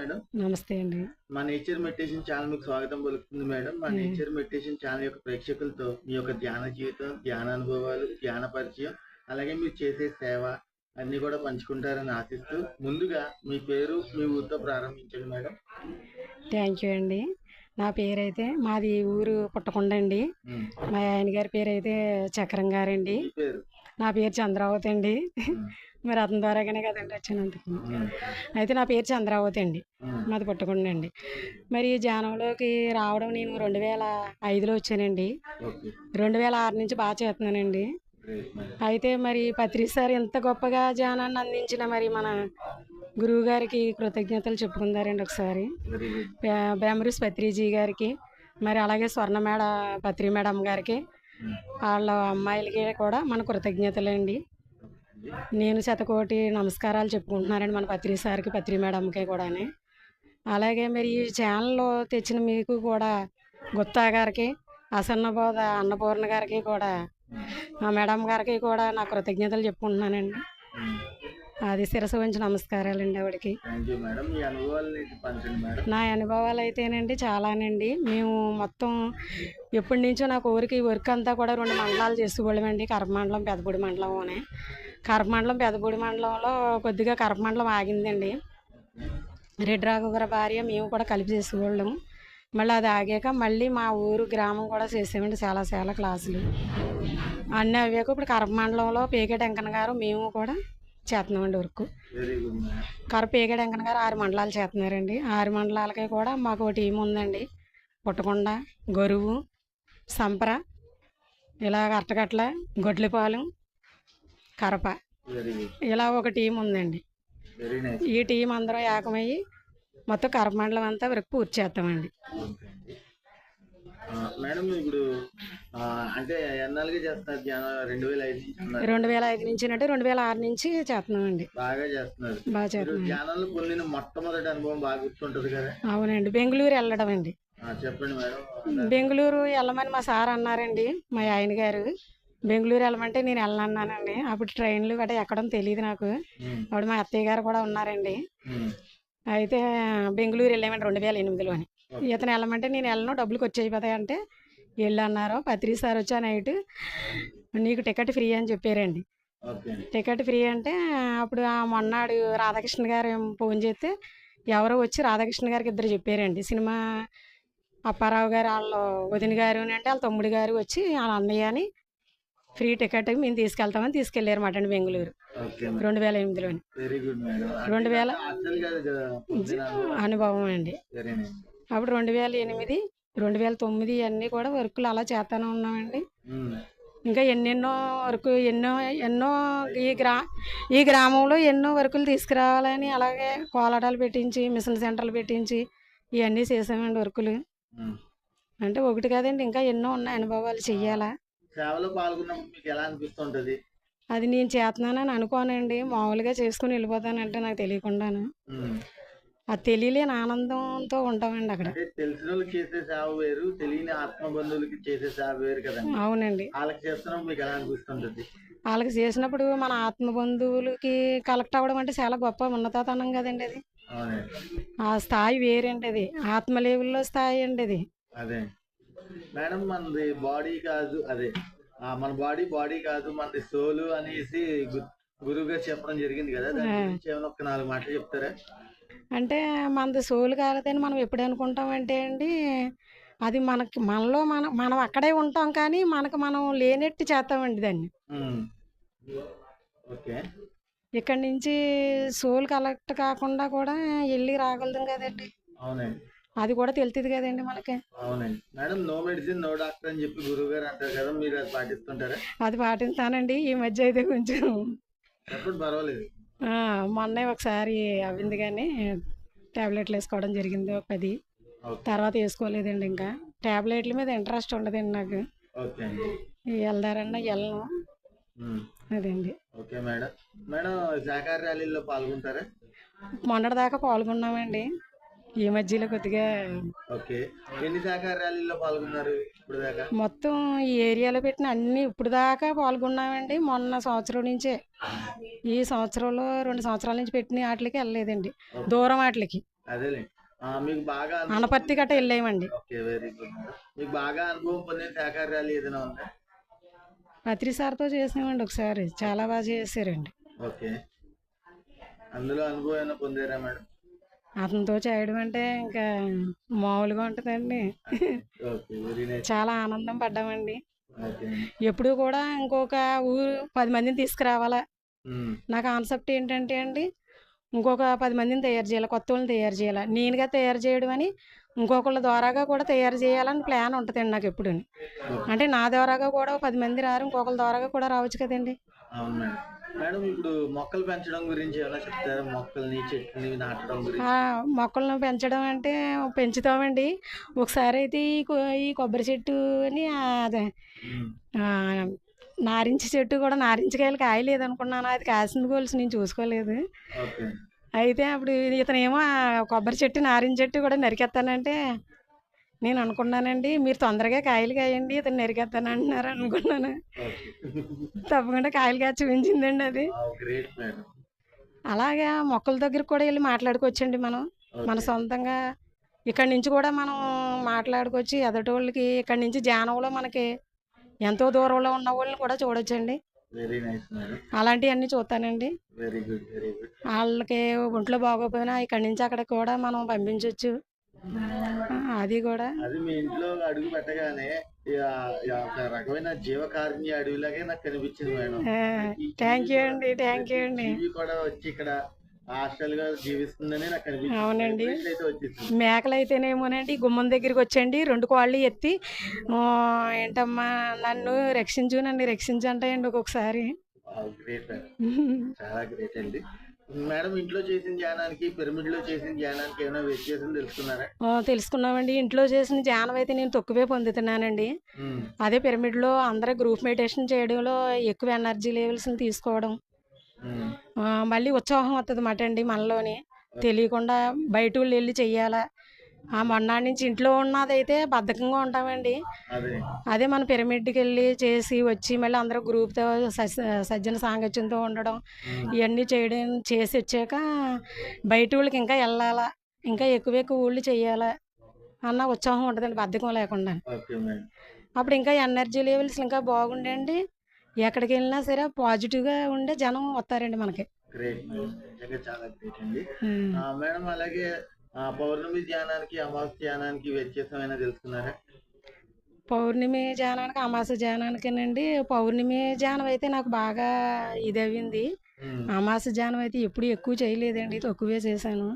Madam. నమస్తే అండి. మా నేచర్ మెడిటేషన్ ఛానల్ మీకు స్వాగతం పలుకుతుంది మేడం. మా. నేచర్ మెడిటేషన్ ఛానల్ యొక్క ప్రేక్షకులతో మీ యొక్క ధ్యాన జీవితం ధ్యాన అనుభవాలు ధ్యాన పరిచయం అలాగే మీరు చేసే సేవ అన్ని కూడా పంచుకుంటారని ఆశిస్తూ ముందుగా మీ పేరు మీ ఊరితో ప్రారంభించండి మేడం. థ్యాంక్ యూ అండి. నా పేరైతే మాది ఊరు పుట్టకొండ అండి. మా ఆయన గారి పేరు అయితే చక్రం గారండి. పేరు? నా పేరు చంద్రావతి అండి. మరి అతని ద్వారాగానే కదండి వచ్చినందుకు. అయితే నా పేరు చంద్రావతి అండి. మాది పుట్టకొండ అండి. మరి జానంలోకి రావడం నేను రెండు వేల ఐదులో వచ్చానండి. రెండు వేల ఆరు నుంచి బాగా చేస్తున్నానండి. అయితే మరి పత్రి సార్ ఎంత గొప్పగా జానాన్ని అందించిన మరి మన గురువు గారికి కృతజ్ఞతలు చెప్పుకుందారండి ఒకసారి. బ్రహ్మరుస్ పత్రిజీ గారికి మరి అలాగే స్వర్ణ మేడ పత్రి మేడం గారికి వాళ్ళ అమ్మాయిలకి కూడా మన కృతజ్ఞతలండి. నేను శతకోటి నమస్కారాలు చెప్పుకుంటున్నానండి మన పత్రి సార్కి పత్రి మేడంకి కూడాని. అలాగే మరి ఈ ఛానల్లో తెచ్చిన మీకు కూడా గుత్తా గారికి అసన్నబోధ అన్నపూర్ణ గారికి కూడా మా మేడం గారికి కూడా నా కృతజ్ఞతలు చెప్పుకుంటున్నానండి. అది శిరస వంచి నమస్కారాలండి ఆవిడకి. నా అనుభవాలు అయితేనండి చాలానండి. మేము మొత్తం ఎప్పటి నుంచో నా కోరిక ఈ వర్క్ అంతా కూడా రెండు మండలాలు చేసుకోవడమండి కరపమండలం పెదపూడి మండలం అని కరపమండలం పెదపూడి మండలంలో కొద్దిగా కరపమండలం ఆగిందండి. రెడ్డి రాఘవ గారి భార్య మేము కూడా కలిపి చేసుకోవడం మళ్ళీ అది ఆగాక మళ్ళీ మా ఊరు గ్రామం కూడా చేసామండి చాలా చాలా క్లాసులు. అన్నీ అవ్వాక ఇప్పుడు కరపమండలంలో పేకేట వెంకన్న గారు మేము కూడా చేస్తున్నామండి వర్క్. కరపేగడ వెంకన్న గారు ఆరు మండలాలు చేస్తున్నారండి. ఆరు మండలాలకి కూడా మాకు ఒక టీం ఉందండి. పుట్టకొండ గొరువు సంపర ఇలా అట్టగట్ల గొడ్లపాలెం కరప. ఇలా ఒక టీం ఉందండి. ఈ టీం అందరం ఏకమయ్యి మొత్తం కరప మండలం అంతా వరకు పూర్తి చేస్తామండి. మేడం ఇప్పుడు అంటే ఎన్నాళ్ళుగా చేస్తున్నారు ధ్యానం? రెండు వేల ఐదు రెండు వేల ఐదు నుంచి అంటే రెండు వేల ఆరు నుంచి చేస్తున్నామండి. బాగా చేస్తున్నారు. బాగా మీరు చేస్తున్నాం. ధ్యానంలో పొందిన మొట్టమొదటి అనుభవం బాగా గుర్తుంటది కదా? అవునండి. బెంగళూరు వెళ్ళడం అండి చెప్పండి మేడం. బెంగళూరు వెళ్ళమని మా సార్ అన్నారండి మా ఆయన గారు. బెంగళూరు వెళ్ళమంటే నేను వెళ్ళనన్నానండి. అప్పుడు ట్రైన్లు గట్రా ఎక్కడం తెలియదు నాకు. అప్పుడు మా అత్తయ్య గారు కూడా ఉన్నారండి. అయితే బెంగళూరు వెళ్ళామండి రెండు వేల ఎనిమిదిలోని. ఇతను వెళ్ళమంటే నేను వెళ్ళను డబ్బులు ఖర్చు అయిపోతాయి అంటే వెళ్ళు అన్నారు పత్రి సార్ వచ్చి నైట్ నీకు టికెట్ ఫ్రీ అని చెప్పారండి. టికెట్ ఫ్రీ అంటే అప్పుడు ఆ మొన్నాడు రాధాకృష్ణ గారు ఫోన్ చేస్తే ఎవరో వచ్చి రాధాకృష్ణ గారికి ఇద్దరు చెప్పారండి. సినిమా అప్పారావు గారు వాళ్ళ వదిన గారు అంటే వాళ్ళ తమ్ముడు గారు వచ్చి వాళ్ళ అన్నయ్య అని ఫ్రీ టికెట్ మేము తీసుకెళ్తామని తీసుకెళ్ళారు మాట అండి బెంగళూరు. రెండు వేల ఎనిమిదిలోని. రెండు వేల అనుభవం అండి. అప్పుడు రెండు వేల ఎనిమిది రెండు వేల తొమ్మిది అన్నీ కూడా వర్కులు అలా చేస్తానే ఉన్నామండి. ఇంకా ఎన్నెన్నో వరకు ఎన్నో ఎన్నో ఈ గ్రా ఈ గ్రామంలో ఎన్నో వర్కులు తీసుకురావాలని అలాగే కోలాటాలు పెట్టించి మిషన్ సెంటర్లు పెట్టించి ఇవన్నీ చేసామండి వర్కులు. అంటే ఒకటి కాదండి ఇంకా ఎన్నో ఉన్నాయి అనుభవాలు చెయ్యాలా. సేవలో పాల్గొన్నప్పుడు మీకు ఎలా అనిపిస్తుంటది? అది నేను చేస్తున్నానని అనుకోనండి మామూలుగా చేసుకుని వెళ్ళిపోతానంటే నాకు తెలియకుండాను. అది తెలియలేని ఆనందంతో ఉంటామండి అక్కడ. అంటే తెలిసిన వాళ్ళకి చేసే సేవ వేరు తెలియని ఆత్మ బంధువులకి చేసే సేవ వేరు కదండి. అవునండి. వాళ్ళకి చేస్తున్నప్పుడు మీకు ఎలా అనిపిస్తుంటది? వాళ్ళకి చేసినప్పుడు మన ఆత్మ బంధువులకి కలెక్ట్ అవ్వడం అంటే చాలా గొప్ప ఉన్నతనం కదండి అది. అవునండి. ఆ స్థాయి వేరండి అది. ఆత్మ లెవెల్లో స్థాయి అండి అది. అదే. మేడం మనది బాడీ కాదు అదే. ఆ, మన బాడీ బాడీ కాదు మనది సోలు అనేసి గు- గురువు గారు చెప్పడం జరిగింది కదా. దాని గురించి ఏమైనా ఒక నాలుగు మాటలు చెప్తారా? అంటే మనది సోలు కాలేదని మనం ఎప్పుడు అనుకుంటాం అంటే అండి అది మనకి మనలో మనం మనం అక్కడే ఉంటాం కానీ మనకు మనం లేనట్టు చేస్తామండి దాన్ని. ఇక్కడి నుంచి సోల్ కలెక్ట్ కాకుండా కూడా వెళ్ళి రాగలుగుతాం కదండి. అది కూడా తెలుస్తుంది కదండి మనకి. అవునండి. Madam no medicine no doctor అని చెప్పి గురువు గారు అంటారు కదా మీరు అది పాటిస్తుంటారా? అది పాటిస్తానండి ఈ మధ్య అయితే కొంచెం. ఎప్పుడు పర్వాలేదు. మొన్నే ఒకసారి అవ్వింది కానీ టాబ్లెట్లు వేసుకోవడం జరిగింది ఒక పది. తర్వాత వేసుకోలేదండి ఇంకా. టాబ్లెట్ల మీద ఇంట్రెస్ట్ ఉండదండి నాకు. వెళ్దారన్నా వెళ్ళను. అదండి. Okay madam. మేడం శాఖాహార ర్యాలీలో పాల్గొంటారా? మొన్నటిదాకా పాల్గొన్నామండి. ఈ మధ్యలో కొద్దిగా ఓకే. ఎన్ని శాఖాహార ర్యాలీలో పాల్గొన్నారు ఇప్పుడు దాకా? మొత్తం ఈ ఏరియాలో పెట్టిన అన్ని ఇప్పుడు దాకా పాల్గొన్నామండి. మొన్న సంవత్సరం నుంచే. ఈ సంవత్సరంలో రెండు సంవత్సరాల నుంచి పెట్టిన వాటికి వెళ్ళలేదండి. దూరం వాటికి అదేలే. ఆ, మీకు బాగా అనపర్తి గట్ట వెళ్ళామండి. Okay very good. మీకు బాగా అనుభవం పొందిన శాఖాహార ర్యాలీ ఏదైనా ఉందా? పత్రి సార్తో చేసామండి ఒకసారి. చాలా బాగా చేశారండి. ఓకే. అందులో అనుభవం పొందారా మేడం? అతనితో చేయడం అంటే ఇంకా మామూలుగా ఉంటుందండి. చాలా ఆనందం పడ్డామండి. ఎప్పుడు కూడా ఇంకొక ఊరు పది మందిని తీసుకురావాలా. నా కాన్సెప్ట్ ఏంటంటే అండి ఇంకొక పది మందిని తయారు చేయాలి కొత్త వాళ్ళని తయారు చేయాలి. నేనుగా తయారు చేయడం అని ఇంకొకళ్ళ ద్వారాగా కూడా తయారు చేయాలని ప్లాన్ ఉంటుందండి నాకు ఎప్పుడు అంటే నా ద్వారాగా కూడా పది మంది రారు ఇంకొకళ్ళ ద్వారాగా కూడా రావచ్చు కదండి. మేడం ఇప్పుడు మొక్కలు పెంచడం గురించి ఏమైనా చెప్తారా? మొక్కల్ని చెట్లని నాటడం గురించి? మొక్కలను పెంచడం అంటే పెంచుతామండి. ఒకసారి అయితే ఈ కొబ్బరి చెట్టు అని అదే నారింజ చెట్టు కూడా నారింజకాయలు కాయలేదు అనుకున్నాను అది కాసిన గోల్స్ నేను చూసుకోలేదు. అయితే అప్పుడు ఇతనేమో కొబ్బరి చెట్టు నారింజ చెట్టు కూడా నరికేస్తానంటే నేను అనుకున్నానండి మీరు తొందరగా కాయలు కాయండి ఇతను నరికేస్తాను అంటున్నారు అనుకున్నాను. తప్పకుండా కాయలు కాయ చూపించిందండి అది. అలాగా మొక్కల దగ్గర కూడా వెళ్ళి మాట్లాడుకోవచ్చండి మనం. మన సొంతంగా ఇక్కడి నుంచి కూడా మనం మాట్లాడుకొచ్చి ఎదటోళ్ళకి ఇక్కడి నుంచి జానంలో మనకి ఎంతో దూరంలో ఉన్న వాళ్ళని కూడా చూడొచ్చండి. అలాంటివన్నీ చూస్తానండి. వాళ్ళకి ఒంట్లో బాగోపోయినా ఇక్కడి నుంచి అక్కడ కూడా మనం పంపించవచ్చు అది కూడా. అది మీ ఇంట్లో అడుగు పెట్టగానే ఒక రకమైన జీవకారుణ్య అడవిలాగే నాకు కనిపించింది మేడం. థ్యాంక్ యూ అండి థ్యాంక్ యూ అండి. కూడా వచ్చి ఇక్కడ హాస్టల్గా జీవిస్తుందని నాకు కనిపించింది. అవునండి. మేకలు అయితేనేమోనండి గుమ్మం దగ్గరికి వచ్చండి రెండు కాళ్ళు ఎత్తి. "ఆ, ఏంటమ్మా నన్ను రక్షించు నన్ను రక్షించు అంటాయండి ఒక్కొక్కసారి. చాలా గ్రేట్ అండి. మేడం ఇంట్లో చేసిన ధ్యానానికి పిరమిడ్లో చేసిన ధ్యానానికి ఏమైనా వ్యత్యాసం తెలుసుకున్నారా? తెలుసుకున్నామండి. ఇంట్లో చేసిన ధ్యానం అయితే నేను తక్కువే పొందుతున్నానండి. అదే పిరమిడ్లో అందరూ గ్రూప్ మెడిటేషన్ చేయడంలో ఎక్కువ ఎనర్జీ లెవెల్స్ని తీసుకోవడం. మళ్ళీ ఉత్సాహం వస్తుంది మాట అండి మనలోని. తెలియకుండా బయట వాళ్ళు వెళ్ళి చెయ్యాలా? ఆ మొన్నాడి నుంచి ఇంట్లో ఉన్నదైతే బద్ధకంగా ఉంటామండి. అదే. మన పిరమిడ్కి వెళ్ళి చేసి వచ్చి మళ్ళీ అందరూ గ్రూప్తో సజ్జన సాంగత్యంతో ఉండడం ఇవన్నీ చేయడం చేసి వచ్చాక బయట వాళ్ళకి ఇంకా వెళ్ళాలా ఇంకా ఎక్కువ ఎక్కువ ఊళ్ళు చెయ్యాలా అన్న ఉత్సాహం ఉంటుందండి బద్ధకం లేకుండా. అప్పుడు ఇంకా ఎనర్జీ లెవెల్స్ ఇంకా బాగుండండి ఎక్కడికి వెళ్ళినా సరే పాజిటివ్గా ఉండే జనం వస్తారండి మనకి. Great madam. నిజంగా చాలా గ్రేట్ అండి. ఉమ్. ఆ, మేడం అలాగే పౌర్ణమి ధ్యానానికి అమావాస్య ధ్యానానికి వ్యత్యాసం అయినా తెలుసుకున్నారా? పౌర్ణమి జానానికి అమాస జానానికేనండి పౌర్ణమి జానం అయితే నాకు బాగా ఇది అయింది అమాస జానం అయితే ఎప్పుడు ఎక్కువ చేయలేదండి తక్కువే చేశాను.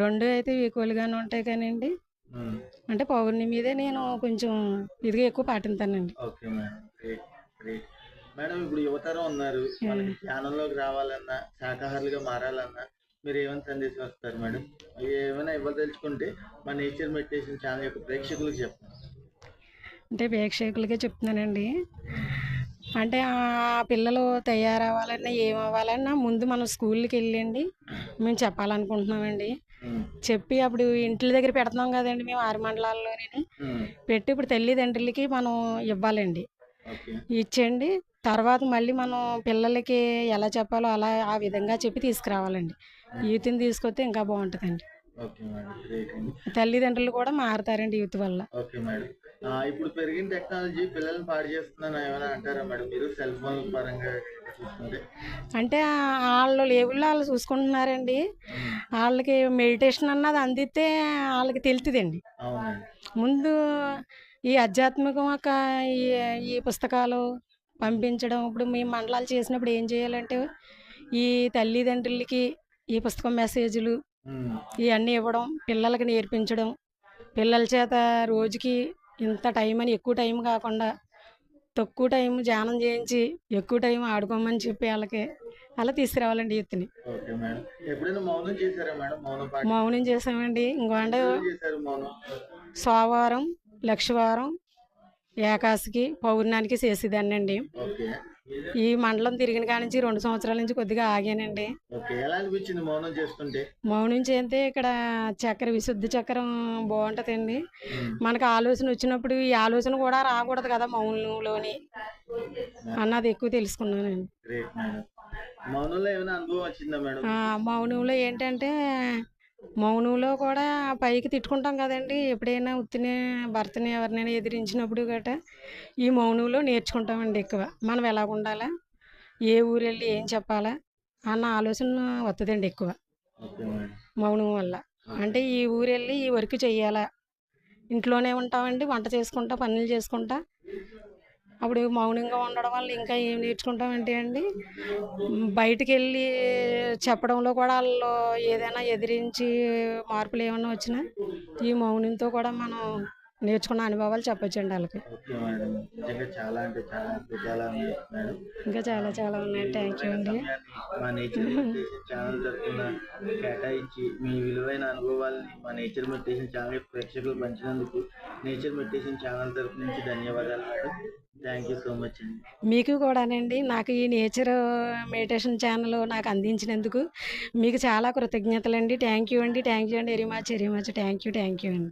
రెండు అయితే ఈక్వల్గానే ఉంటాయి ఉమ్, అంటే పౌర్ణమి మీదే నేను కొంచెం ఇదిగా ఎక్కువ పాటిస్తానండి మేడం. ఇప్పుడు యువతరం ఉన్నారు. ధ్యానంలోకి రావాలన్నా శాకాహారులుగా మారాలన్నా మీరు ఏమైనా సందేశం వస్తారు మేడం? ఏమైనా ఇవ్వదలుచుకుంటే మా నేచర్ మెడిటేషన్ ఛానల్ యొక్క ప్రేక్షకులకు చెప్పండి. అంటే ప్రేక్షకులకే చెప్తున్నానండి. అంటే ఆ పిల్లలు తయారవ్వాలన్నా ఏమవ్వాలన్నా ముందు మనం స్కూల్కి వెళ్ళండి. మేము చెప్పాలనుకుంటున్నామండి. చెప్పి అప్పుడు ఇంటి దగ్గర పెడుతున్నాం కదండి మేము ఆరు మండలాల్లోని పెట్టి ఇప్పుడు తల్లిదండ్రులకి మనం ఇవ్వాలండి. ఓకే. ఇచ్చండి తర్వాత మళ్ళీ మనం పిల్లలకి ఎలా చెప్పాలో అలా ఆ విధంగా చెప్పి తీసుకురావాలండి. యూత్ని తీసుకొస్తే ఇంకా బాగుంటుందండి. తల్లిదండ్రులు కూడా మారుతారండి యూత్ వల్ల. ఇప్పుడు పెరిగిన టెక్నాలజీ పిల్లల్ని పాడు చేస్తుందని ఏమైనా అంటారా మేడం మీరు? సెల్ ఫోన్ పరంగా అంటే వాళ్ళ లేవుల్లో వాళ్ళు చూసుకుంటున్నారండి. వాళ్ళకి మెడిటేషన్ అన్నది అందితే వాళ్ళకి తెలుతుందండి. ముందు ఈ ఆధ్యాత్మికం యొక్క ఈ ఈ పుస్తకాలు పంపించడం ఇప్పుడు మేము మండలాలు చేసినప్పుడు ఏం చేయాలంటే ఈ తల్లిదండ్రులకి ఈ పుస్తకం మెసేజ్లు ఇవన్నీ ఇవ్వడం పిల్లలకి నేర్పించడం పిల్లల చేత రోజుకి ఇంత టైం అని ఎక్కువ టైం కాకుండా తక్కువ టైం ధ్యానం చేయించి ఎక్కువ టైం ఆడుకోమని చెప్పి వాళ్ళకి అలా తీసుకురావాలండి ఎప్పుడైనా మౌనం చేసామండి ఇంకో సోమవారం లక్షవారం ఏకాశికి పౌర్ణానికి చేసేదాన్ని అండి ఈ మండలం తిరిగిన కాడి నుంచి రెండు సంవత్సరాల నుంచి కొద్దిగా ఆగానండి. మౌనం చేస్తుంటే మౌనం చేస్తే ఇక్కడ చక్కెర విశుద్ధ చక్రం బాగుంటుందండి. మనకు ఆలోచన వచ్చినప్పుడు ఈ ఆలోచన కూడా రాకూడదు కదా మౌనంలోని అన్నది ఎక్కువ తెలుసుకున్నానండి. మౌనంలో ఏమైనా అనుభవం వచ్చిందా మేడం మౌనంలో ఏంటంటే మౌనంలో కూడా పైకి తిట్టుకుంటాం కదండి. ఎప్పుడైనా ఉత్తిని భర్తని ఎవరినైనా ఎదిరించినప్పుడు గట ఈ మౌనంలో నేర్చుకుంటామండి ఎక్కువ. మనం ఎలా ఉండాలా? ఏ ఊరు వెళ్ళి ఏం చెప్పాలా? అన్న ఆలోచన వస్తుందండి ఎక్కువ. మౌనం వల్ల. అంటే ఈ ఊరు వెళ్ళి ఈ వర్క్ చెయ్యాలా? ఇంట్లోనే ఉంటామండి వంట చేసుకుంటా పనులు చేసుకుంటా. అప్పుడు మౌనంగా ఉండడం వల్ల ఇంకా ఏం నేర్చుకుంటామంటే అండి? బయటికి వెళ్ళి చెప్పడంలో కూడా వాళ్ళు ఏదైనా ఎదిరించి మార్పులు ఏమైనా వచ్చినా ఈ మౌనంతో కూడా మనం నేర్చుకున్న అనుభవాలు చెప్పొచ్చండి వాళ్ళకి. చాలా అంటే చాలా మేడం. ఇంకా చాలా చాలా ఉన్నాయి. థ్యాంక్ యూ అండి. మా నేచర్ ఛానల్ తరఫున కేటాయించి మీ విలువైన అనుభవాలని మా నేచర్ మెడిటేషన్ ఛానల్ ప్రేక్షకులు పంచినందుకు నేచర్ మెడిటేషన్ ఛానల్ తరఫు నుంచి ధన్యవాదాలు madam. Thank you so much అండి. మీకు కూడానండి నాకు ఈ నేచర్ మెడిటేషన్ ఛానల్ నాకు అందించినందుకు మీకు చాలా కృతజ్ఞతలు అండి థ్యాంక్ యూ అండి. థ్యాంక్ యూ అండి. Very much very much thank you thank you అండి.